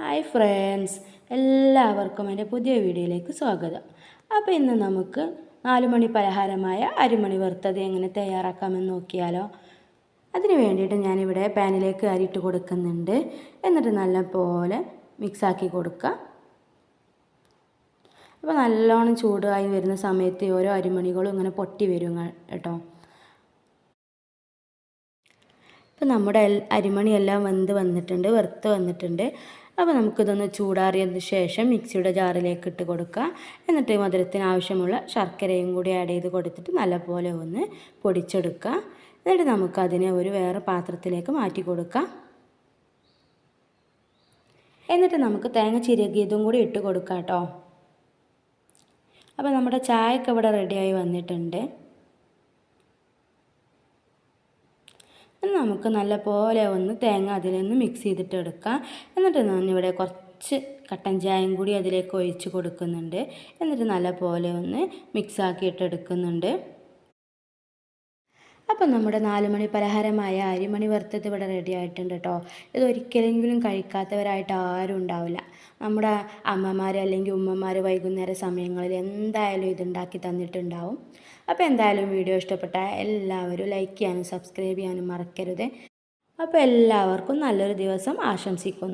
Hi friends എല്ലാവർക്കും എന്റെ പുതിയ വീഡിയോയിലേക്ക് സ്വാഗതം. അപ്പോൾ ഇന്ന് നമുക്ക് നാല് മണി പലഹാരമായ അരിമണി വറുത്തത് എങ്ങനെ തയ്യാറാക്കാമെന്ന് നോക്കിയാലോ? അതിന് വേണ്ടിയിട്ട് ഞാനിവിടെ പാനിലേക്ക് അരിയിട്ട് കൊടുക്കുന്നുണ്ട്. എന്നിട്ട് നല്ല പോലെ മിക്സാക്കി കൊടുക്കുക. അപ്പോൾ നല്ലോണം ചൂടായി വരുന്ന സമയത്ത് ഓരോ അരിമണികളും ഇങ്ങനെ പൊട്ടി വരും കേട്ടോ. ഇപ്പം നമ്മുടെ അരിമണിയെല്ലാം വെന്ത് വന്നിട്ടുണ്ട് വറുത്ത് വന്നിട്ടുണ്ട്. അപ്പോൾ നമുക്കിതൊന്ന് ചൂടാറിയതിന് ശേഷം മിക്സിയുടെ ജാറിലേക്ക് ഇട്ട് കൊടുക്കുക. എന്നിട്ട് മധുരത്തിന് ആവശ്യമുള്ള ശർക്കരയും കൂടി ആഡ് ചെയ്ത് കൊടുത്തിട്ട് നല്ലപോലെ ഒന്ന് പൊടിച്ചെടുക്കുക. എന്നിട്ട് നമുക്കതിനെ ഒരു വേറെ പാത്രത്തിലേക്ക് മാറ്റി കൊടുക്കാം എന്നിട്ട് നമുക്ക് തേങ്ങ ചിരകിയതും കൂടി ഇട്ട് കൊടുക്കാം കേട്ടോ. അപ്പോൾ നമ്മുടെ ചായയൊക്കെ ഇവിടെ റെഡിയായി വന്നിട്ടുണ്ട്. നമുക്ക് നല്ല പോലെ ഒന്ന് തേങ്ങ അതിൽ നിന്ന് മിക്സ് ചെയ്തിട്ട് എടുക്കാം. എന്നിട്ട് ഞാനിവിടെ കുറച്ച് കട്ടൻ ചായയും കൂടി അതിലേക്ക് ഒഴിച്ച് കൊടുക്കുന്നുണ്ട്. എന്നിട്ട് നല്ല പോലെ ഒന്ന് മിക്സ് ആക്കിയിട്ട് എടുക്കുന്നുണ്ട്. അപ്പം നമ്മുടെ നാല് മണി പലഹാരമായ അരിമണി വറുത്തത് ഇവിടെ റെഡി ആയിട്ടുണ്ട് കേട്ടോ ഇത് ഒരിക്കലെങ്കിലും കഴിക്കാത്തവരായിട്ട് ആരും ഉണ്ടാവില്ല. നമ്മുടെ അമ്മമാർ അല്ലെങ്കിൽ ഉമ്മമാർ വൈകുന്നേര സമയങ്ങളിൽ എന്തായാലും ഇതുണ്ടാക്കി തന്നിട്ടുണ്ടാവും. അപ്പോൾ എന്തായാലും വീഡിയോ ഇഷ്ടപ്പെട്ട എല്ലാവരും ലൈക്ക് ചെയ്യാനും സബ്സ്ക്രൈബ് ചെയ്യാനും മറക്കരുത്. അപ്പോൾ എല്ലാവർക്കും നല്ലൊരു ദിവസം ആശംസിക്കുന്നു.